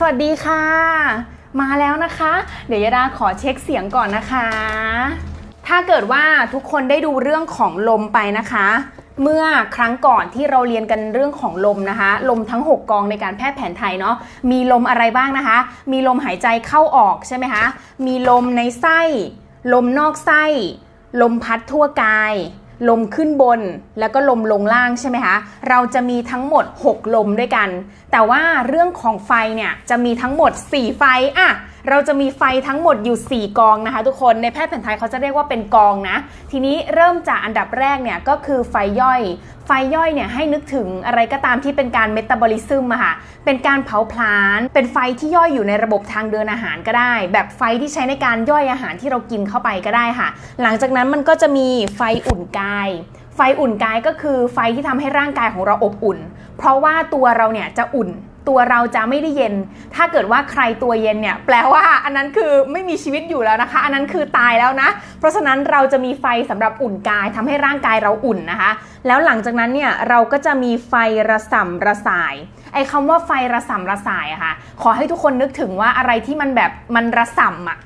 สวัสดีค่ะ มาแล้วนะคะ เดี๋ยวยาดาขอเช็คเสียงก่อนนะคะ ถ้าเกิดว่าทุกคนได้ดูเรื่องของลมไปนะคะ เมื่อครั้งก่อนที่เราเรียนกันเรื่องของลมนะคะ ลมทั้ง 6 กองในการแพทย์แผนไทยเนาะมีลมอะไรบ้างนะคะ มีลมหายใจเข้าออกใช่ไหมคะมีลมในไส้ ลมนอกไส้ ลมพัดทั่วกาย ลมขึ้นบนแล้วก็ลมลงล่างใช่ไหมคะ เราจะมีทั้งหมด 6 ลมด้วยกัน แต่ว่าเรื่องของไฟเนี่ยจะมีทั้งหมด 4 ไฟอะ เราจะมีไฟทั้งหมดอยู่ 4 กองนะคะ ทุกคนในแพทย์แผนไทยเขาจะเรียกว่าเป็นกองนะ ทีนี้เริ่มจากอันดับแรกเนี่ยก็คือไฟย่อย ไฟย่อยเนี่ยให้นึกถึงอะไรก็ตามที่เป็นการเมตาบอลิซึมอะค่ะเป็นการเผาผลาญเป็นไฟที่ย่อยอยู่ในระบบทางเดินอาหารก็ได้ แบบไฟที่ใช้ในการย่อยอาหารที่เรากินเข้าไปก็ได้ค่ะ หลังจากนั้นมันก็จะมีไฟอุ่นกายไฟอุ่นกายก็คือไฟที่ทำให้ร่างกายของเราอบอุ่น เพราะว่าตัวเราเนี่ยจะอุ่น ตัวเราจะไม่ได้เย็น ถ้าเกิดว่าใครตัวเย็นเนี่ยแปลว่าอันนั้นคือไม่มีชีวิตอยู่แล้วนะคะ อันนั้นคือตายแล้วนะ เพราะฉะนั้นเราจะมีไฟสำหรับอุ่นกายทำให้ร่างกายเราอุ่นนะคะ แล้วหลังจากนั้นเนี่ยเราก็จะมีไฟระส่ำระสาย ไอ้คำว่าไฟระส่ำระสายอะค่ะ ขอให้ทุกคนนึกถึงว่าอะไรที่มันแบบมันระส่ำอะ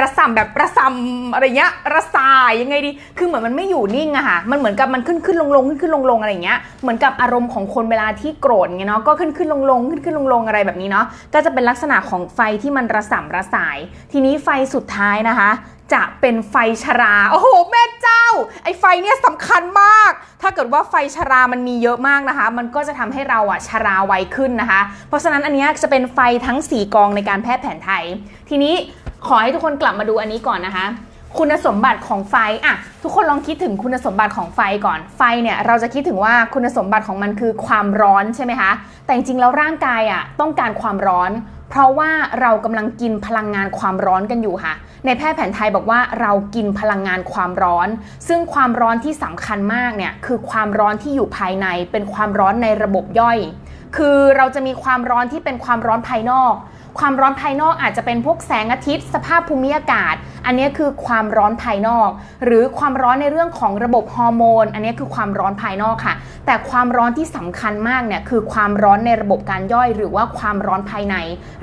ระสำแบบระสำอะไรเงี้ยระสายยังไงดี คือเหมือนมันไม่อยู่นิ่งอะค่ะ มันเหมือนกับมันขึ้นขึ้นลงลงขึ้นขึ้นลงลงอะไรเงี้ย เหมือนกับอารมณ์ของคนเวลาที่โกรธเงี้ยเนาะ ก็ขึ้นขึ้นลงลงขึ้นขึ้นลงลงอะไรแบบนี้เนาะ ก็จะเป็นลักษณะของไฟที่มันระสำระสาย ทีนี้ไฟสุดท้ายนะคะ จะเป็นไฟชรา โอ้โหแม่เจ้า ไอ้ไฟเนี่ยสำคัญมาก ถ้าเกิดว่าไฟชรามันมีเยอะมากนะคะ มันก็จะทำให้เราอะชราไวขึ้นนะคะ เพราะฉะนั้นอันเนี้ยจะเป็นไฟทั้ง 4 กองในการแพทย์แผนไทย ทีนี้ ขอให้ทุกคนกลับมาดูอันนี้ก่อนนะคะ คุณสมบัติของไฟอะทุกคนลองคิดถึงคุณสมบัติของไฟก่อน ไฟเนี่ยเราจะคิดถึงว่าคุณสมบัติของมันคือความร้อนใช่ไหมคะ แต่จริงๆแล้วร่างกายอะต้องการความร้อน เพราะว่าเรากำลังกินพลังงานความร้อนกันอยู่ค่ะ ในแพทย์แผนไทยบอกว่าเรากินพลังงานความร้อน ซึ่งความร้อนที่สำคัญมากเนี่ยคือความร้อนที่อยู่ภายใน เป็นความร้อนในระบบย่อย คือเราจะมีความร้อนที่เป็นความร้อนภายนอก ความร้อนภายนอกอาจจะเป็นพวกแสงอาทิตย์ สภาพภูมิอากาศ อันนี้คือความร้อนภายนอก หรือความร้อนในเรื่องของระบบฮอร์โมน อันนี้คือความร้อนภายนอกค่ะ แต่ความร้อนที่สำคัญมากเนี่ยคือความร้อนในระบบการย่อย หรือว่าความร้อนภายใน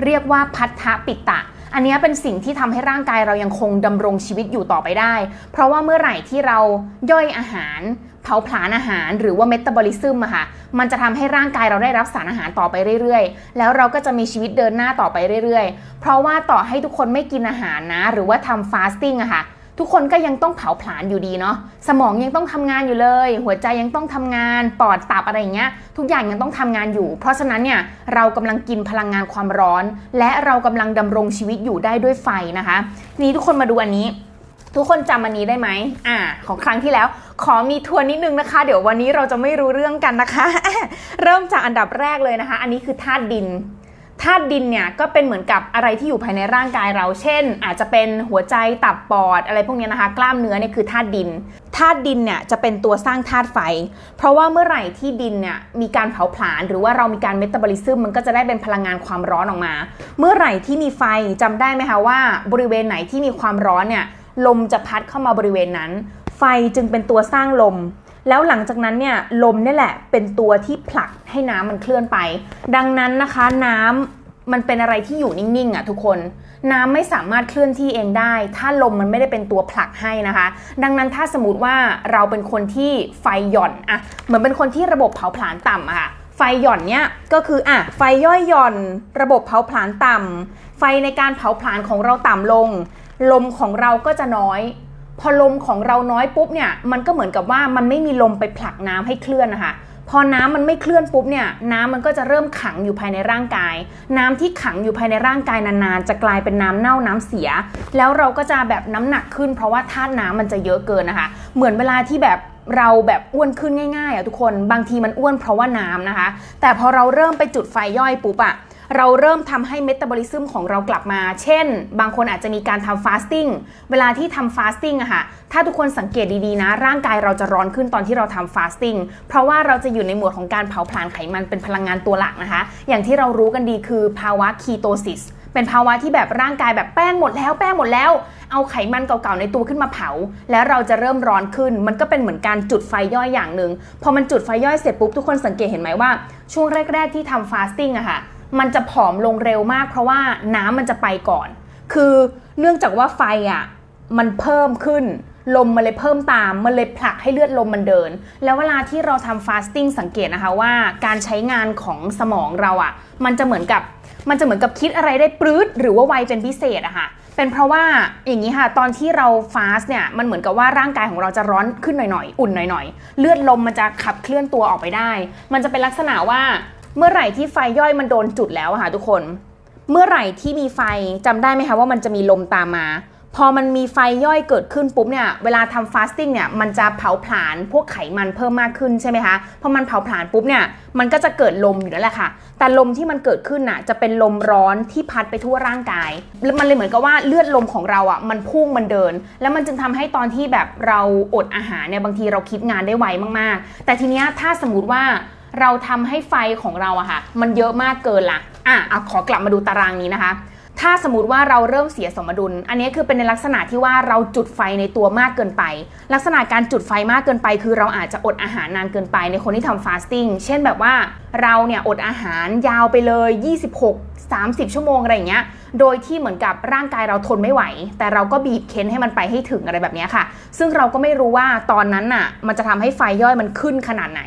เรียกว่าพัทธปิตะอันนี้เป็นสิ่งที่ทำให้ร่างกายเรายังคงดำรงชีวิตอยู่ต่อไปได้ เพราะว่าเมื่อไหร่ที่เราย่อยอาหาร ผาผลาญอาหารหรือว่าเมตาบอลิซึมอะค่ะ มันจะทำให้ร่างกายเราได้รับสารอาหารต่อไปเรื่อยๆ แล้วเราก็จะมีชีวิตเดินหน้าต่อไปเรื่อยๆ เพราะว่าต่อให้ทุกคนไม่กินอาหารนะ หรือว่าทำฟาสติ้งอะค่ะ ทุกคนก็ยังต้องเผาผลาญอยู่ดีเนาะ สมองยังต้องทำงานอยู่เลย หัวใจยังต้องทำงาน ปอดตับอะไรอย่างเงี้ย ทุกอย่างยังต้องทำงานอยู่ เพราะฉะนั้นเนี่ย เรากำลังกินพลังงานความร้อน และเรากำลังดำรงชีวิตอยู่ได้ด้วยไฟนะคะ นี้ทุกคนมาดูอันนี้ ทุกคนจำอันนี้ได้ไหมอ่า ของครั้งที่แล้ว ขอมีทวนนิดนึงนะคะ เดี๋ยววันนี้เราจะไม่รู้เรื่องกันนะคะ เริ่มจากอันดับแรกเลยนะคะ อันนี้คือธาตุดินธาตุดินเนี่ยก็เป็นเหมือนกับอะไรที่อยู่ภายในร่างกายเรา เช่น อาจจะเป็นหัวใจตับปอดอะไรพวกนี้นะคะ กล้ามเนื้อเนี่ยคือธาตุดินธาตุดินเนี่ยจะเป็นตัวสร้างธาตุไฟ เพราะว่าเมื่อไหร่ที่ดินเนี่ยมีการเผาผลาญหรือว่าเรามีการเมตาบอลิซึมมันก็จะได้เป็นพลังงานความร้อนออกมา เมื่อไหร่ที่มีไฟจำได้ไหมคะว่า บริเวณไหนที่มีความร้อนเนี่ย ลมจะพัดเข้ามาบริเวณนั้น ไฟจึงเป็นตัวสร้างลม แล้วหลังจากนั้นเนี่ยลมนี่แหละเป็นตัวที่ผลักให้น้ำมันเคลื่อนไป ดังนั้นนะคะน้ำมันเป็นอะไรที่อยู่นิ่งๆอะทุกคน น้ำไม่สามารถเคลื่อนที่เองได้ ถ้าลมมันไม่ได้เป็นตัวผลักให้นะคะ ดังนั้นถ้าสมมติว่าเราเป็นคนที่ไฟหย่อนอะเหมือนเป็นคนที่ระบบเผาผลาญต่ำอะค่ะไฟหย่อนเนี่ยก็คืออะไฟย่อยหย่อน ระบบเผาผลาญต่ำไฟในการเผาผลาญของเราต่ำลง ลมของเราก็จะน้อย พอลมของเราน้อยปุ๊บเนี่ยมันก็เหมือนกับว่ามันไม่มีลมไปผลักน้ำให้เคลื่อนนะคะพอน้ำมันไม่เคลื่อนปุ๊บเนี่ยน้ำมันก็จะเริ่มขังอยู่ภายในร่างกาย น้ำที่ขังอยู่ภายในร่างกายนานๆ จะกลายเป็นน้ำเน่าน้ำเสีย แล้วเราก็จะแบบน้ำหนักขึ้น เพราะว่าธาตุน้ำมันจะเยอะเกินนะคะ เหมือนเวลาที่แบบเราแบบอ้วนขึ้นง่ายๆอะทุกคน บางทีมันอ้วนเพราะว่าน้ำนะคะ แต่พอเราเริ่มไปจุดไฟย่อยปุ๊บอะ เราเริ่มทำให้เมตาบอลิซึมของเรากลับมา เช่น บางคนอาจจะมีการทำฟาสติ้ง เวลาที่ทำฟาสติ้งอะค่ะ ถ้าทุกคนสังเกตดีๆนะ ร่างกายเราจะร้อนขึ้นตอนที่เราทำฟาสติ้ง เพราะว่าเราจะอยู่ในหมวดของการเผาผลาญไขมันเป็นพลังงานตัวหลักนะคะ อย่างที่เรารู้กันดีคือภาวะคีโตซิสเป็นภาวะที่แบบร่างกายแบบแป้งหมดแล้วแป้งหมดแล้ว เอาไขมันเก่าๆในตัวขึ้นมาเผา แล้วเราจะเริ่มร้อนขึ้น มันก็เป็นเหมือนการจุดไฟย่อยอย่างหนึ่งพอมันจุดไฟย่อยเสร็จปุ๊บทุกคนสังเกตเห็นไหมว่า ช่วงแรก ๆ ที่ทำฟาสติ้งอะค่ะ มันจะผอมลงเร็วมาก เพราะว่าน้ำมันจะไปก่อน คือเนื่องจากว่าไฟอะมันเพิ่มขึ้น ลมมันเลยเพิ่มตาม มันเลยผลักให้เลือดลมมันเดิน แล้วเวลาที่เราทำฟาสติ้งสังเกตนะคะว่าการใช้งานของสมองเราอะ มันจะเหมือนกับ มันจะเหมือนกับคิดอะไรได้ปรื๊ดหรือว่าไวเป็นพิเศษอะค่ะ เป็นเพราะว่าอย่างนี้ค่ะ ตอนที่เราฟาสเนี่ย มันเหมือนกับว่าร่างกายของเราจะร้อนขึ้นหน่อยๆ อุ่นหน่อยๆ เลือดลมมันจะขับเคลื่อนตัวออกไปได้ มันจะเป็นลักษณะว่า เมื่อไหร่ที่ไฟย่อยมันโดนจุดแล้วค่ะทุกคน เมื่อไหร่ที่มีไฟจำได้ไหมคะว่ามันจะมีลมตามมา พอมันมีไฟย่อยเกิดขึ้นปุ๊บเนี่ยเวลาทำฟาสติ้งเนี่ยมันจะเผาผลาญพวกไขมันเพิ่มมากขึ้นใช่ไหมคะพอมันเผาผลาญปุ๊บเนี่ยมันก็จะเกิดลมอยู่นั่นแหละค่ะแต่ลมที่มันเกิดขึ้นน่ะจะเป็นลมร้อนที่พัดไปทั่วร่างกายแล้วมันเลยเหมือนกับว่าเลือดลมของเราอะมันพุ่งมันเดิน แล้วมันจึงทำให้ตอนที่แบบเราอดอาหารเนี่ยบางทีเราคิดงานได้ไวมากๆ แต่ทีเนี้ยถ้าสมมติว่า เราทำให้ไฟของเราอะค่ะ มันเยอะมากเกินละอะเอาขอกลับมาดูตารางนี้นะคะ ถ้าสมมติว่าเราเริ่มเสียสมดุล อันนี้คือเป็นในลักษณะที่ว่าเราจุดไฟในตัวมากเกินไป ลักษณะการจุดไฟมากเกินไป คือเราอาจจะอดอาหารนานเกินไปในคนที่ทำฟาสติ้งเช่นแบบว่าเราเนี่ยอดอาหารยาวไปเลย 26 30 ชั่วโมงอะไรอย่างเงี้ย โดยที่เหมือนกับร่างกายเราทนไม่ไหว แต่เราก็บีบเค้นให้มันไปให้ถึงอะไรแบบนี้ค่ะ ซึ่งเราก็ไม่รู้ว่าตอนนั้นน่ะ มันจะทำให้ไฟย่อยมันขึ้นขนาดไหน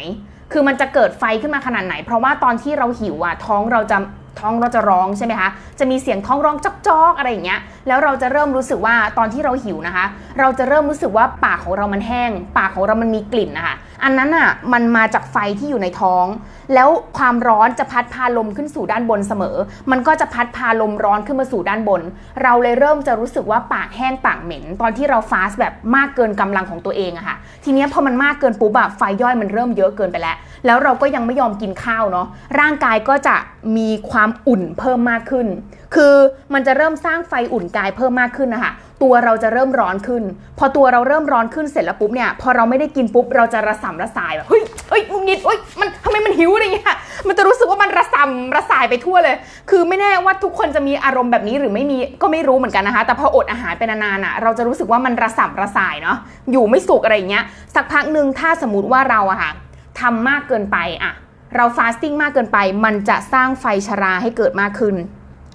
คือมันจะเกิดไฟขึ้นมาขนาดไหน เพราะว่าตอนที่เราหิวอะท้องเราจะ ท้องเราจะร้องใช่ไหมคะ จะมีเสียงท้องร้องจอกๆอะไรอย่างเงี้ย แล้วเราจะเริ่มรู้สึกว่าตอนที่เราหิวนะคะ เราจะเริ่มรู้สึกว่าปากของเรามันแห้ง ปากของเรามันมีกลิ่นนะคะ อันนั้นอะมันมาจากไฟที่อยู่ในท้อง แล้วความร้อนจะพัดพาลมขึ้นสู่ด้านบนเสมอ มันก็จะพัดพาลมร้อนขึ้นมาสู่ด้านบน เราเลยเริ่มจะรู้สึกว่าปากแห้งปากเหม็น ตอนที่เราฟาสแบบมากเกินกำลังของตัวเองอะค่ะ ทีเนี้ยพอมันมากเกินปุ๊บอะไฟย่อยมันเริ่มเยอะเกินไปแล้ว แล้วเราก็ยังไม่ยอมกินข้าวเนาะร่างกายก็จะมีความอุ่นเพิ่มมากขึ้น คือมันจะเริ่มสร้างไฟอุ่นกายเพิ่มมากขึ้นนะคะตัวเราจะเริ่มร้อนขึ้น พอตัวเราเริ่มร้อนขึ้นเสร็จแล้วปุ๊บเนี่ยพอเราไม่ได้กินปุ๊บเราจะระสำระสายแบบเฮ้ยเฮ้ยมุงนิดเฮ้ยมันทำไมมันหิวอะไรเงี้ยมันจะรู้สึกว่ามันระสำระสายไปทั่วเลย คือไม่แน่ว่าทุกคนจะมีอารมณ์แบบนี้หรือไม่มีก็ไม่รู้เหมือนกันนะคะ แต่พออดอาหารไปนานๆอะเราจะรู้สึกว่ามันระสำระสายเนาะอยู่ไม่สุกอะไรเงี้ยสักพักหนึ่งถ้าสมมติว่าเราอะค่ะ ทำมากเกินไปอะเราฟาสติ้งมากเกินไป มันจะสร้างไฟชราให้เกิดมากขึ้น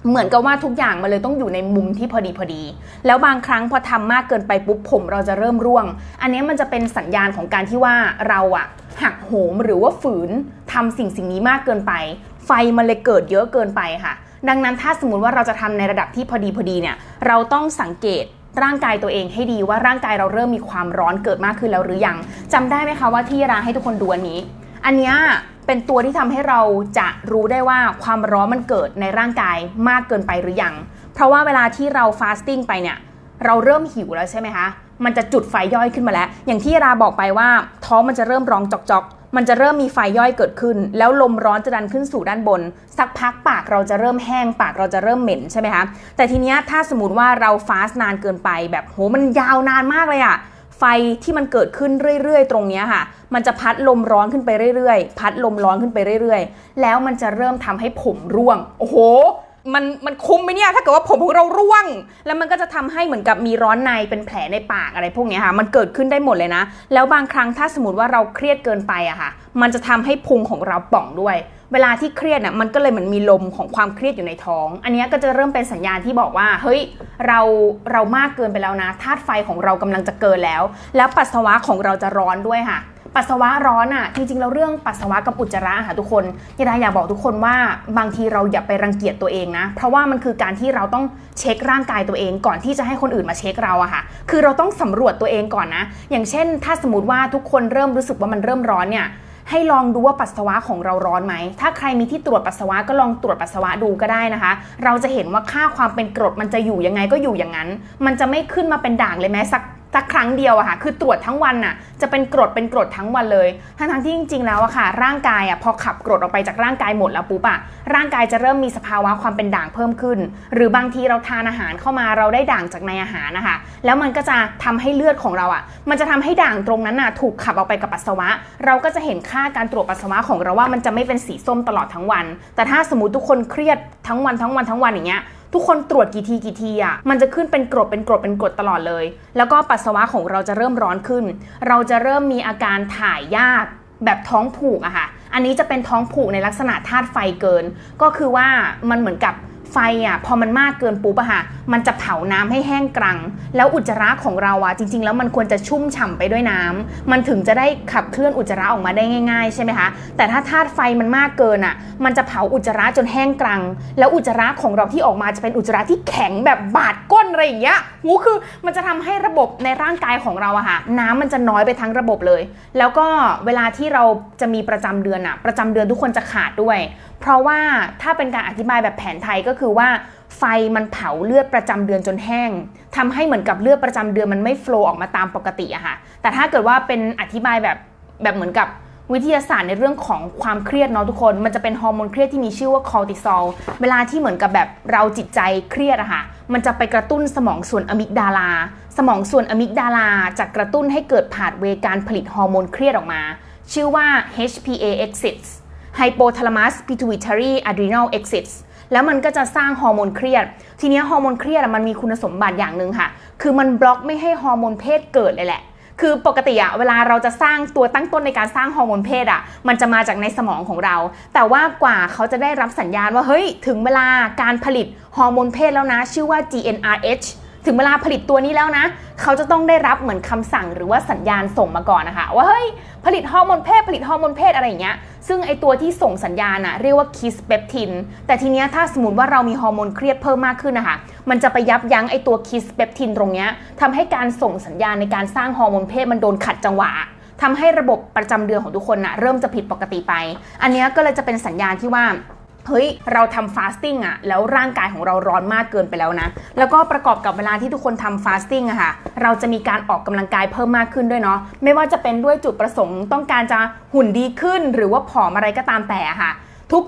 เหมือนกับว่าทุกอย่างมันเลยต้องอยู่ในมุมที่พอดีพอดี แล้วบางครั้งพอทำมากเกินไปปุ๊บผมเราจะเริ่มร่วง อันนี้มันจะเป็นสัญญาณของการที่ว่าเราอะหักโหมหรือว่าฝืนทำสิ่งสิ่งนี้มากเกินไป ไฟมันเลยเกิดเยอะเกินไปค่ะ ดังนั้นถ้าสมมติว่าเราจะทำในระดับที่พอดีพอดีเนี่ย เราต้องสังเกต ร่างกายตัวเองให้ดีว่าร่างกายเราเริ่มมีความร้อนเกิดมากขึ้นแล้วหรือยังจำได้ไหมคะว่าที่ราให้ทุกคนดูอันนี้ อันนี้เป็นตัวที่ทำให้เราจะรู้ได้ว่าความร้อนมันเกิดในร่างกายมากเกินไปหรือยังเพราะว่าเวลาที่เราฟาสติ้งไปเนี่ยเราเริ่มหิวแล้วใช่ไหมคะ มันจะจุดไฟย่อยขึ้นมาแล้ว อย่างที่ราบอกไปว่าท้องมันจะเริ่มร้องจอกๆ มันจะเริ่มมีไฟย่อยเกิดขึ้น แล้วลมร้อนจะดันขึ้นสู่ด้านบน สักพักปากเราจะเริ่มแห้งปากเราจะเริ่มเหม็นใช่ไหมคะ แต่ทีเนี้ยถ้าสมมติว่าเราฟาสนานเกินไปแบบโหมันยาวนานมากเลยอะไฟที่มันเกิดขึ้นเรื่อยๆ ตรงนี้ค่ะ มันจะพัดลมร้อนขึ้นไปเรื่อยๆ พัดลมร้อนขึ้นไปเรื่อยๆ แล้วมันจะเริ่มทำให้ผมร่วง โอ้โห มันมันคุ้มไหมเนี่ยถ้าเกิดว่าผมของเราร่วง แล้วมันก็จะทำให้เหมือนกับมีร้อนในเป็นแผลในปากอะไรพวกนี้ค่ะ มันเกิดขึ้นได้หมดเลยนะ แล้วบางครั้งถ้าสมมติว่าเราเครียดเกินไปอะค่ะ มันจะทำให้พุงของเราป่องด้วย เวลาที่เครียดน่ะมันก็เลยเหมือนมีลมของความเครียดอยู่ในท้อง อันนี้ก็จะเริ่มเป็นสัญญาณที่บอกว่าเฮ้ยเราเรามากเกินไปแล้วนะธาตุไฟของเรากำลังจะเกินแล้ว แล้วปัสสาวะของเราจะร้อนด้วยค่ะ ปัสสาวะร้อนอะจริงๆแล้วเรื่องปัสสาวะกับอุจจาระค่ะทุกคนยายดาอยากบอกทุกคนว่าบางทีเราอย่าไปรังเกียจตัวเองนะ เพราะว่ามันคือการที่เราต้องเช็คร่างกายตัวเองก่อนที่จะให้คนอื่นมาเช็คเราอะค่ะ คือเราต้องสำรวจตัวเองก่อนนะ อย่างเช่น ถ้าสมมติว่าทุกคนเริ่มรู้สึกว่ามันเริ่มร้อนเนี่ยให้ลองดูว่าปัสสาวะของเราร้อนไหม ถ้าใครมีที่ตรวจปัสสาวะก็ลองตรวจปัสสาวะดูก็ได้นะคะ เราจะเห็นว่าค่าความเป็นกรดมันจะอยู่ยังไงก็อยู่อย่างนั้น มันจะไม่ขึ้นมาเป็นด่างเลยแม้สัก สักครั้งเดียวอะค่ะ คือตรวจทั้งวันน่ะ จะเป็นกรดเป็นกรดทั้งวันเลย ทั้งๆที่จริง ๆ แล้วอะค่ะ ร่างกายอะพอขับกรดออกไปจากร่างกายหมดแล้วปุ๊บอะร่างกายจะเริ่มมีสภาวะความเป็นด่างเพิ่มขึ้น หรือบางทีเราทานอาหารเข้ามาเราได้ด่างจากในอาหารนะคะ แล้วมันก็จะทำให้เลือดของเราอะมันจะทำให้ด่างตรงนั้นน่ะถูกขับออกไปกับปัสสาวะ เราก็จะเห็นค่าการตรวจปัสสาวะของเราว่ามันจะไม่เป็นสีส้มตลอดทั้งวัน แต่ถ้าสมมติทุกคนเครียดทั้งวันทั้งวันทั้งวันอย่างเงี้ยทุกคนตรวจกี่ทีกี่ทีอะมันจะขึ้นเป็นกรดเป็นกรดเป็นกรดตลอดเลย แล้วก็ปัสสาวะของเราจะเริ่มร้อนขึ้น เราจะเริ่มมีอาการถ่ายยากแบบท้องผูกอะค่ะ อันนี้จะเป็นท้องผูกในลักษณะธาตุไฟเกิน ก็คือว่ามันเหมือนกับ ไฟอะพอมันมากเกินปุ๊บอะค่ะมันจะเผาน้ำให้แห้งกรัง แล้วอุจจาระของเราอะจริง ๆ แล้วมันควรจะชุ่มฉ่ำไปด้วยน้ำมันถึงจะได้ขับเคลื่อนอุจจาระออกมาได้ง่าย ๆ ใช่ไหมคะแต่ถ้าธาตุไฟมันมากเกินอะมันจะเผาอุจจาระจนแห้งกรัง แล้วอุจจาระของเราที่ออกมาจะเป็นอุจจาระที่แข็งแบบบาดก้นอะไรอย่างเงี้ยหูคือมันจะทำให้ระบบในร่างกายของเราอะค่ะน้ำมันจะน้อยไปทั้งระบบเลย แล้วก็เวลาที่เราจะมีประจำเดือนอะประจำเดือนทุกคนจะขาดด้วยเพราะว่าถ้าเป็นการอธิบายแบบแผนไทยก็คือว่าไฟมันเผาเลือดประจำเดือนจนแห้งทำให้เหมือนกับเลือดประจำเดือนมันไม่โฟล์ออกมาตามปกติอะค่ะ แต่ถ้าเกิดว่าเป็นอธิบายแบบแบบเหมือนกับวิทยาศาสตร์ในเรื่องของความเครียดเนาะทุกคน มันจะเป็นฮอร์โมนเครียดที่มีชื่อว่าคอร์ติซอล เวลาที่เหมือนกับแบบเราจิตใจเครียดอะค่ะ มันจะไปกระตุ้นสมองส่วนอะมิกดาลา สมองส่วนอะมิกดาลาจะกระตุ้นให้เกิดผาดเวการผลิตฮอร์โมนเครียดออกมา ชื่อว่า HPA exits hypothalamus pituitary adrenal exits แล้วมันก็จะสร้างฮอร์โมนเครียด ทีเนี้ยฮอร์โมนเครียดมันมีคุณสมบัติอย่างหนึ่งค่ะ คือมันบล็อกไม่ให้ฮอร์โมนเพศเกิดเลยแหละ คือปกติอะเวลาเราจะสร้างตัวตั้งต้นในการสร้างฮอร์โมนเพศอะมันจะมาจากในสมองของเรา แต่ว่ากว่าเขาจะได้รับสัญญาณว่าเฮ้ยถึงเวลาการผลิตฮอร์โมนเพศแล้วนะ ชื่อว่า GnRH ถึงเวลาผลิตตัวนี้แล้วนะ เขาจะต้องได้รับเหมือนคำสั่งหรือว่าสัญญาณส่งมาก่อนนะคะ ว่าเฮ้ยผลิตฮอร์โมนเพศผลิตฮอร์โมนเพศอะไรอย่างเงี้ยซึ่งไอตัวที่ส่งสัญญาณอะเรียกว่าคิสเปปทินแต่ทีเนี้ยถ้าสมมติว่าเรามีฮอร์โมนเครียดเพิ่มมากขึ้นนะคะมันจะไปยับยั้งไอตัวคิสเปปทินตรงเนี้ยทำให้การส่งสัญญาณในการสร้างฮอร์โมนเพศมันโดนขัดจังหวะทำให้ระบบประจำเดือนของทุกคนนะเริ่มจะผิดปกติไป อันเนี้ยก็เลยจะเป็นสัญญาณที่ว่า เฮ้ย เราทำฟาสติ้งอะแล้วร่างกายของเราร้อนมากเกินไปแล้วนะ แล้วก็ประกอบกับเวลาที่ทุกคนทำฟาสติ้งอะค่ะ เราจะมีการออกกำลังกายเพิ่มมากขึ้นด้วยเนาะ ไม่ว่าจะเป็นด้วยจุดประสงค์ต้องการจะหุ่นดีขึ้น หรือว่าผอมอะไรก็ตามแต่ค่ะ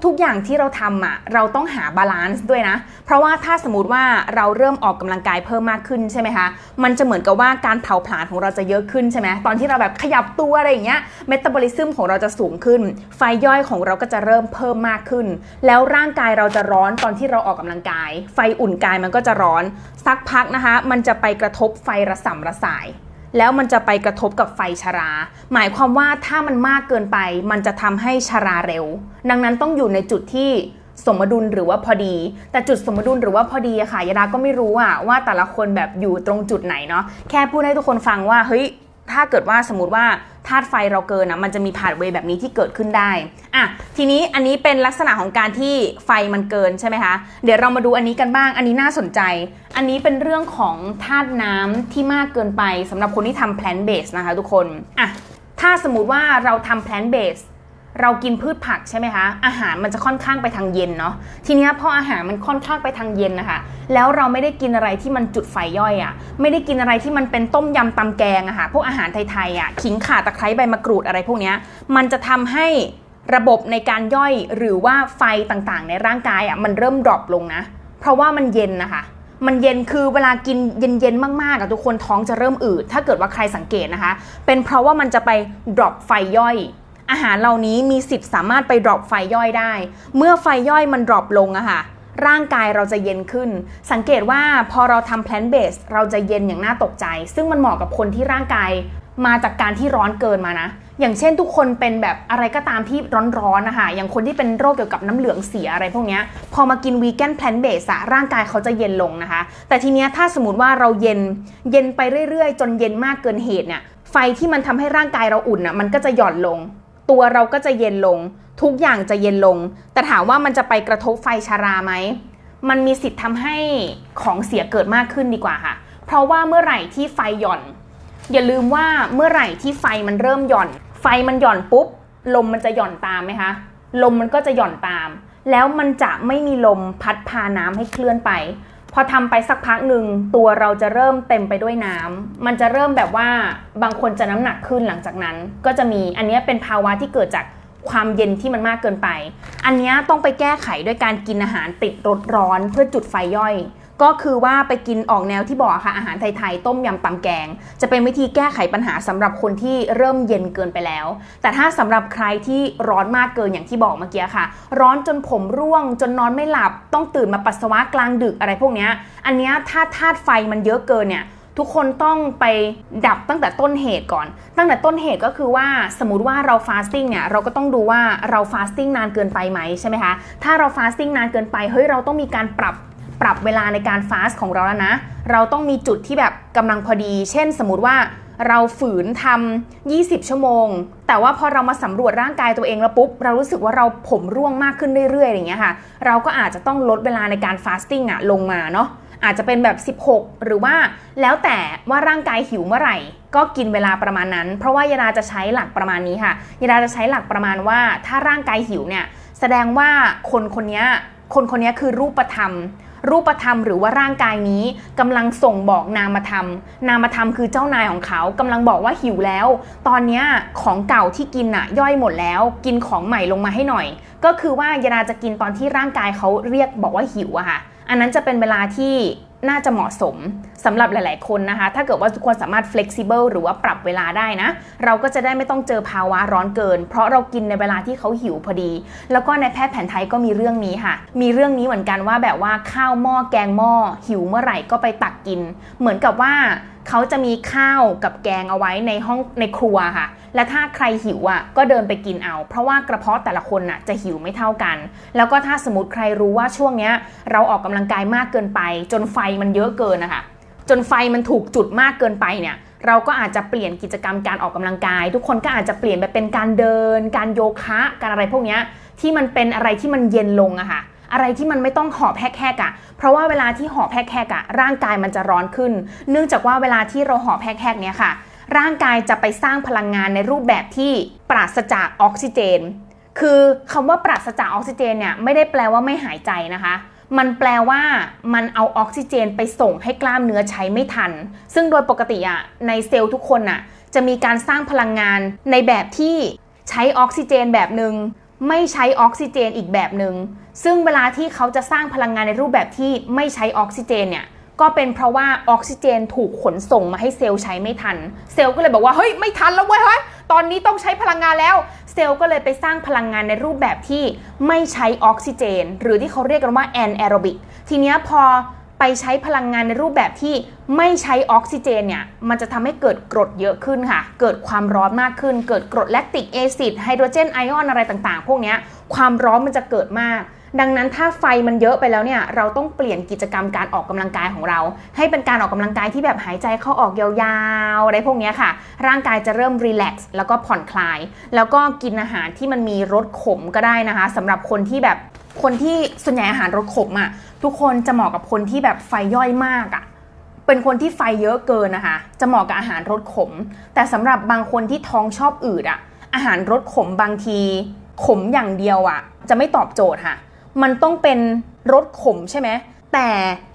ทุกๆอย่างที่เราทำอะเราต้องหาบาลานซ์ด้วยนะ เพราะว่าถ้าสมมติว่าเราเริ่มออกกำลังกายเพิ่มมากขึ้นใช่ไหมคะ มันจะเหมือนกับว่าการเผาผลาญของเราจะเยอะขึ้นใช่ไหมตอนที่เราแบบขยับตัวอะไรอย่างเงี้ยเมตาบอลิซึมของเราจะสูงขึ้น ไฟย่อยของเราก็จะเริ่มเพิ่มมากขึ้น แล้วร่างกายเราจะร้อนตอนที่เราออกกำลังกาย ไฟอุ่นกายมันก็จะร้อน สักพักนะคะ มันจะไปกระทบไฟระส่ำระสาย แล้วมันจะไปกระทบกับไฟชรา หมายความว่าถ้ามันมากเกินไป มันจะทำให้ชราเร็ว ดังนั้นต้องอยู่ในจุดที่สมดุลหรือว่าพอดี แต่จุดสมดุลหรือว่าพอดีอะค่ะยาดาก็ไม่รู้อะว่าแต่ละคนแบบอยู่ตรงจุดไหนเนาะแค่พูดให้ทุกคนฟังว่าเฮ้ย ถ้าเกิดว่าสมมติว่าธาตุไฟเราเกินนะมันจะมีพาดเวย์แบบนี้ที่เกิดขึ้นได้อะทีนี้อันนี้เป็นลักษณะของการที่ไฟมันเกินใช่ไหมคะเดี๋ยวเรามาดูอันนี้กันบ้าง อันนี้น่าสนใจ อันนี้เป็นเรื่องของธาตุน้ำที่มากเกินไปสำหรับคนที่ทำแพลนเบสนะคะทุกคนอะถ้าสมมติว่าเราทำแพลนเบส เรากินพืชผักใช่ไหมคะอาหารมันจะค่อนข้างไปทางเย็นเนาะทีนี้พออาหารมันค่อนข้างไปทางเย็นนะคะแล้วเราไม่ได้กินอะไรที่มันจุดไฟย่อยอะ่ะไม่ได้กินอะไรที่มันเป็นต้มยำตำแกงอะค่ะพวกอาหารไทยๆอะ่ะขิงข่าตะไคร้ใบมะกรูดอะไรพวกเนี้ยมันจะทำให้ระบบในการย่อยหรือว่าไฟต่างๆ ในร่างกายอะ่ะมันเริ่มดรอปลงนะ เพราะว่ามันเย็นนะคะมันเย็นคือเวลากินเย็นๆมากๆอะทุกคนท้องจะเริ่มอืดถ้าเกิดว่าใครสังเกตนะคะ เป็นเพราะว่ามันจะไปดรอปไฟย่อย อาหารเหล่านี้มีสิทธิ์สามารถไปดรอปไฟย่อยได้ เมื่อไฟย่อยมันดรอปลงอะค่ะร่างกายเราจะเย็นขึ้น สังเกตว่าพอเราทำแพลนเบสเราจะเย็นอย่างน่าตกใจ ซึ่งมันเหมาะกับคนที่ร่างกายมาจากการที่ร้อนเกินมานะ อย่างเช่นทุกคนเป็นแบบอะไรก็ตามที่ร้อนๆนะคะ อย่างคนที่เป็นโรคเกี่ยวกับน้ำเหลืองเสียอะไรพวกนี้พอมากินวีแกนแพลนเบสอะร่างกายเขาจะเย็นลงนะคะ แต่ทีเนี้ยถ้าสมมติว่าเราเย็นเย็นไปเรื่อยๆ จนเย็นมากเกินเหตุเนี่ย ไฟที่มันทำให้ร่างกายเราอุ่นอะมันก็จะหย่อนลง ตัวเราก็จะเย็นลง ทุกอย่างจะเย็นลง แต่ถามว่ามันจะไปกระทบไฟชาราไหมมันมีสิทธิ์ทำให้ของเสียเกิดมากขึ้นดีกว่าค่ะ เพราะว่าเมื่อไหร่ที่ไฟหย่อน อย่าลืมว่าเมื่อไหร่ที่ไฟมันเริ่มหย่อน ไฟมันหย่อนปุ๊บ ลมมันจะหย่อนตามไหมคะ ลมมันก็จะหย่อนตาม แล้วมันจะไม่มีลมพัดพาน้ำให้เคลื่อนไป พอทำไปสักพักหนึ่งตัวเราจะเริ่มเต็มไปด้วยน้ำมันจะเริ่มแบบว่าบางคนจะน้ำหนักขึ้นหลังจากนั้น ก็จะมีอันนี้เป็นภาวะที่เกิดจากความเย็นที่มันมากเกินไป อันนี้ต้องไปแก้ไขด้วยการกินอาหารติดรสร้อนเพื่อจุดไฟย่อย ก็คือว่าไปกินออกแนวที่บอกค่ะอาหารไทยๆต้มยำตำแกง จะเป็นวิธีแก้ไขปัญหาสำหรับคนที่เริ่มเย็นเกินไปแล้ว แต่ถ้าสำหรับใครที่ร้อนมากเกินอย่างที่บอกเมื่อกี้ค่ะ ร้อนจนผมร่วงจนนอนไม่หลับ ต้องตื่นมาปัสสาวะกลางดึกอะไรพวกนี้อันนี้ถ้าธาตุไฟมันเยอะเกินเนี่ยทุกคนต้องไปดับตั้งแต่ต้นเหตุก่อน ตั้งแต่ต้นเหตุก็คือว่าสมมติว่าเราฟาสติ้งเนี่ยเราก็ต้องดูว่าเราฟาสติ้งนานเกินไปไหมใช่ไหมคะ ถ้าเราฟาสติ้งนานเกินไปเฮ้ยเราต้องมีการปรับ ปรับเวลาในการฟาสของเราแล้วนะ เราต้องมีจุดที่แบบกำลังพอดี เช่นสมมติว่าเราฝืนทำ20 ชั่วโมง แต่ว่าพอเรามาสำรวจร่างกายตัวเองแล้วปุ๊บ เรารู้สึกว่าเราผมร่วงมากขึ้นเรื่อยๆอย่างเงี้ยค่ะ เราก็อาจจะต้องลดเวลาในการฟาสติ้งอะลงมาเนาะ อาจจะเป็นแบบ 16 หรือว่าแล้วแต่ว่าร่างกายหิวเมื่อไหร่ ก็กินเวลาประมาณนั้น เพราะว่ายาดาจะใช้หลักประมาณนี้ค่ะยาดาจะใช้หลักประมาณว่าถ้าร่างกายหิวเนี่ย แสดงว่าคนคนนี้คนคนนี้คือรูปธรรม รูปธรรมหรือว่าร่างกายนี้กำลังส่งบอกนามธรรม นามธรรมคือเจ้านายของเขากำลังบอกว่าหิวแล้ว ตอนนี้ของเก่าที่กินอะย่อยหมดแล้ว กินของใหม่ลงมาให้หน่อย ก็คือว่ายาดาจะกินตอนที่ร่างกายเขาเรียกบอกว่าหิวอะค่ะ อันนั้นจะเป็นเวลาที่ น่าจะเหมาะสมสำหรับหลาย ๆ คนนะคะ ถ้าเกิดว่าทุกคนสามารถ flexible หรือว่าปรับเวลาได้นะ เราก็จะได้ไม่ต้องเจอภาวะร้อนเกิน เพราะเรากินในเวลาที่เขาหิวพอดี แล้วก็ในแพทย์แผนไทยก็มีเรื่องนี้ค่ะ มีเรื่องนี้เหมือนกันว่าแบบว่าข้าวหม้อแกงหม้อหิวเมื่อไหร่ก็ไปตักกิน เหมือนกับว่าเขาจะมีข้าวกับแกงเอาไว้ในห้องในครัวค่ะ และถ้าใครหิวอะก็เดินไปกินเอา เพราะว่ากระเพาะแต่ละคนน่ะจะหิวไม่เท่ากัน แล้วก็ถ้าสมมติใครรู้ว่าช่วงเนี้ยเราออกกำลังกายมากเกินไป จนไฟมันเยอะเกินนะคะจนไฟมันถูกจุดมากเกินไปเนี่ยเราก็อาจจะเปลี่ยนกิจกรรมการออกกำลังกาย ทุกคนก็อาจจะเปลี่ยนไปเป็นการเดิน การโยคะการอะไรพวกนี้ที่มันเป็นอะไรที่มันเย็นลงอะค่ะอะไรที่มันไม่ต้องหอบแหกๆอะ่ะ เพราะว่าเวลาที่หอบแหกๆอะ่ะร่างกายมันจะร้อนขึ้น เนื่องจากว่าเวลาที่เราหอบแหกๆเนี้ยค่ะ ร่างกายจะไปสร้างพลังงานในรูปแบบที่ปราศจากออกซิเจน คือคำว่าปราศจากออกซิเจนเนี่ยไม่ได้แปลว่าไม่หายใจนะคะ มันแปลว่ามันเอาออกซิเจนไปส่งให้กล้ามเนื้อใช้ไม่ทัน ซึ่งโดยปกติอะในเซลล์ทุกคนอะจะมีการสร้างพลังงานในแบบที่ใช้ออกซิเจนแบบหนึ่งไม่ใช้ออกซิเจนอีกแบบหนึง่งซึ่งเวลาที่เขาจะสร้างพลังงานในรูปแบบที่ไม่ใช้ออกซิเจนเนี่ย ก็เป็นเพราะว่าออกซิเจนถูกขนส่งมาให้เซลล์ใช้ไม่ทัน เซลล์ก็เลยบอกว่าเฮ้ยไม่ทันแล้วเว้ยเฮ้ยตอนนี้ต้องใช้พลังงานแล้ว เซลล์ก็เลยไปสร้างพลังงานในรูปแบบที่ไม่ใช้ออกซิเจน หรือที่เขาเรียกกันว่าแอนแอโรบิกทีนี้พอไปใช้พลังงานในรูปแบบที่ไม่ใช้ออกซิเจนเนี่ย มันจะทำให้เกิดกรดเยอะขึ้นค่ะ เกิดความร้อนมากขึ้น เกิดกรดแลคติกแอซิดไฮโดรเจนไอออนอะไรต่างๆ พวกนี้ความร้อนมันจะเกิดมาก ดังนั้นถ้าไฟมันเยอะไปแล้วเนี่ยเราต้องเปลี่ยนกิจกรรมการออกกำลังกายของเรา ให้เป็นการออกกำลังกายที่แบบหายใจเข้าออกยาวๆอะไรพวกเนี้ยค่ะ ร่างกายจะเริ่มรีแลกซ์แล้วก็ผ่อนคลาย แล้วก็กินอาหารที่มันมีรสขมก็ได้นะคะสำหรับคนที่แบบคนที่ส่วนใหญ่อาหารรสขมอะ่ะทุกคนจะเหมาะกับคนที่แบบไฟย่อยมากอะ่ะเป็นคนที่ไฟเยอะเกินนะคะ จะเหมาะกับอาหารรสขม แต่สำหรับบางคนที่ท้องชอบอืดอะ่ะอาหารรสขมบางที ขมอย่างเดียวอะ่ะ จะไม่ตอบโจทย์ค่ะ มันต้องเป็นรสขมใช่ไหมแต่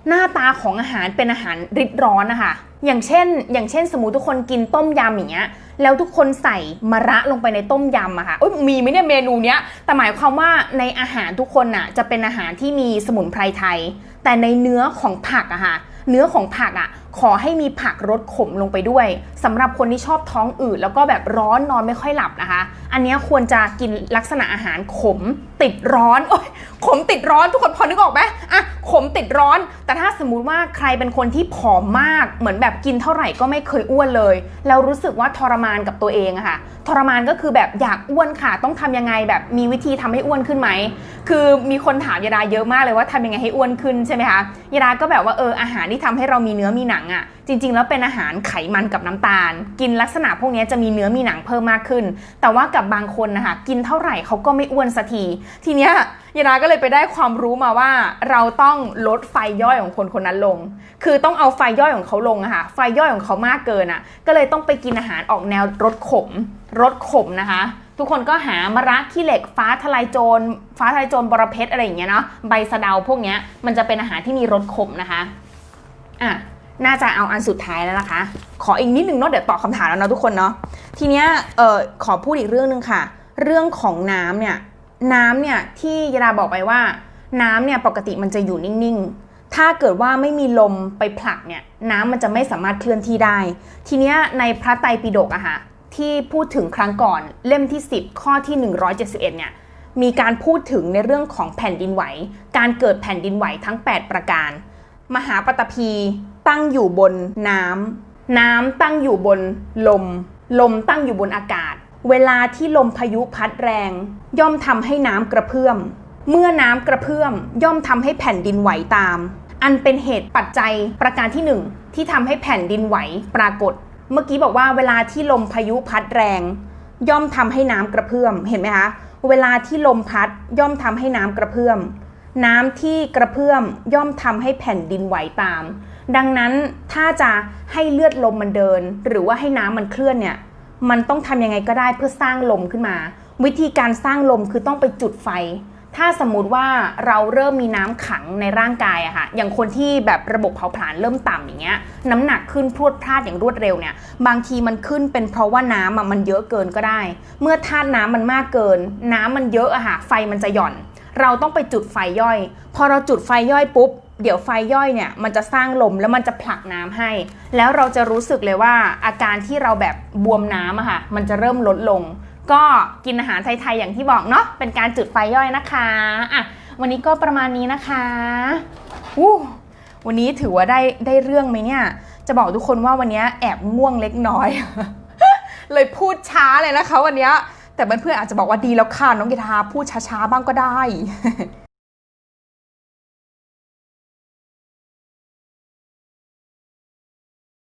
หน้าตาของอาหารเป็นอาหารริดร้อนนะคะอย่างเช่น อย่างเช่นสมมติทุกคนกินต้มยำอย่างเงี้ยแล้วทุกคนใส่มะระลงไปในต้มยำอะค่ะเอ้ยมีไหมเนี่ยเมนูเนี้ยแต่หมายความว่าในอาหารทุกคนน่ะจะเป็นอาหารที่มีสมุนไพรไทย แต่ในเนื้อของผักอะค่ะเนื้อของผักอะ ขอให้มีผักรสขมลงไปด้วยสำหรับคนที่ชอบท้องอืดแล้วก็แบบร้อนนอนไม่ค่อยหลับนะคะ อันนี้ควรจะกินลักษณะอาหารขมติดร้อนโอ้ยขมติดร้อนทุกคนพอนึกออกไหมอะขมติดร้อน แต่ถ้าสมมุติว่าใครเป็นคนที่ผอมมากเหมือนแบบกินเท่าไหร่ก็ไม่เคยอ้วนเลย แล้วรู้สึกว่าทรมานกับตัวเองอะค่ะ ทรมานก็คือแบบอยากอ้วนค่ะ ต้องทำยังไงแบบมีวิธีทำให้อ้วนขึ้นไหม คือมีคนถามยาดาเยอะมากเลยว่าทำยังไงให้อ้วนขึ้นใช่ไหมคะยาดาก็แบบว่าเอออาหารที่ทำให้เรามีเนื้อมีหนังอะ่ะจริง ๆ แล้วเป็นอาหารไขมันกับน้ำตาล กินลักษณะพวกนี้จะมีเนื้อมีหนังเพิ่มมากขึ้น แต่ว่ากับบางคนนะคะกินเท่าไหร่เขาก็ไม่อ้วนสักทีทีเนี้ยยาดาก็เลยไปได้ความรู้มาว่า เราต้องลดไฟย่อยของคนคนนั้นลง คือต้องเอาไฟย่อยของเขาลงอะค่ะไฟย่อยของเขามากเกินอะก็เลยต้องไปกินอาหารออกแนวรสขมรสขมนะคะทุกคนก็หามะระขี้เหล็กฟ้าทลายโจร ฟ้าทลายโจรบรเพชรอะไรอย่างเงี้ยเนาะใบสะเดาพวกเนี้ยมันจะเป็นอาหารที่มีรสขมนะคะอะ น่าจะเอาอันสุดท้ายแล้วนะคะ ขออีกนิดนึงเนาะเดี๋ยวตอบคำถามแล้วเนาะทุกคนเนาะทีเนี้ยเอ่อขอพูดอีกเรื่องหนึ่งค่ะ เรื่องของน้ำเนี่ยน้ำเนี่ยที่ยาดาบอกไปว่า น้ำเนี่ยปกติมันจะอยู่นิ่งๆ ถ้าเกิดว่าไม่มีลมไปผลักเนี่ยน้ำมันจะไม่สามารถเคลื่อนที่ได้ ทีเนี้ยในพระไตรปิฎกอะค่ะที่พูดถึงครั้งก่อนเล่มที่ 10 ข้อที่ 171เนี่ยมีการพูดถึงในเรื่องของแผ่นดินไหว การเกิดแผ่นดินไหวทั้ง 8 ประการ มหาปฐพีตั้งอยู่บนน้ำน้ำตั้งอยู่บนลม ลมตั้งอยู่บนอากาศ เวลาที่ลมพายุพัดแรง ย่อมทำให้น้ำกระเพื่อม เมื่อน้ำกระเพื่อม ย่อมทำให้แผ่นดินไหวตาม อันเป็นเหตุปัจจัยประการที่หนึ่งที่ทำให้แผ่นดินไหวปรากฏ เมื่อกี้บอกว่าเวลาที่ลมพายุพัดแรง ย่อมทำให้น้ำกระเพื่อมเห็นไหมคะเวลาที่ลมพัดย่อมทำให้น้ำกระเพื่อม น้ำที่กระเพื่อมย่อมทำให้แผ่นดินไหวตาม ดังนั้นถ้าจะให้เลือดลมมันเดิน หรือว่าให้น้ำมันเคลื่อนเนี่ยมันต้องทำยังไงก็ได้เพื่อสร้างลมขึ้นมา วิธีการสร้างลมคือต้องไปจุดไฟ ถ้าสมมติว่าเราเริ่มมีน้ำขังในร่างกายอะค่ะอย่างคนที่แบบระบบเผาผลาญเริ่มต่ำอย่างเงี้ยน้ำหนักขึ้นพรวดพลาดอย่างรวดเร็วเนี่ยบางทีมันขึ้นเป็นเพราะว่าน้ำอะมันเยอะเกินก็ได้ เมื่อธาตุน้ำมันมากเกิน น้ำมันเยอะอะค่ะไฟมันจะหย่อน เราต้องไปจุดไฟย่อย พอเราจุดไฟย่อยปุ๊บ เดี๋ยวไฟย่อยเนี่ยมันจะสร้างลมแล้วมันจะผลักน้ำให้ แล้วเราจะรู้สึกเลยว่าอาการที่เราแบบบวมน้ำอะค่ะ มันจะเริ่มลดลง ก็กินอาหารไทยๆอย่างที่บอกเนาะ เป็นการจุดไฟย่อยนะคะอะวันนี้ก็ประมาณนี้นะคะวู้วันนี้ถือว่าได้ได้เรื่องไหมเนี่ย จะบอกทุกคนว่าวันนี้แอบง่วงเล็กน้อย เลยพูดช้าเลยนะคะวันนี้ แต่เพื่อนๆอาจจะบอกว่าดีแล้วค่ะน้องกีทาพูดช้าๆบ้างก็ได้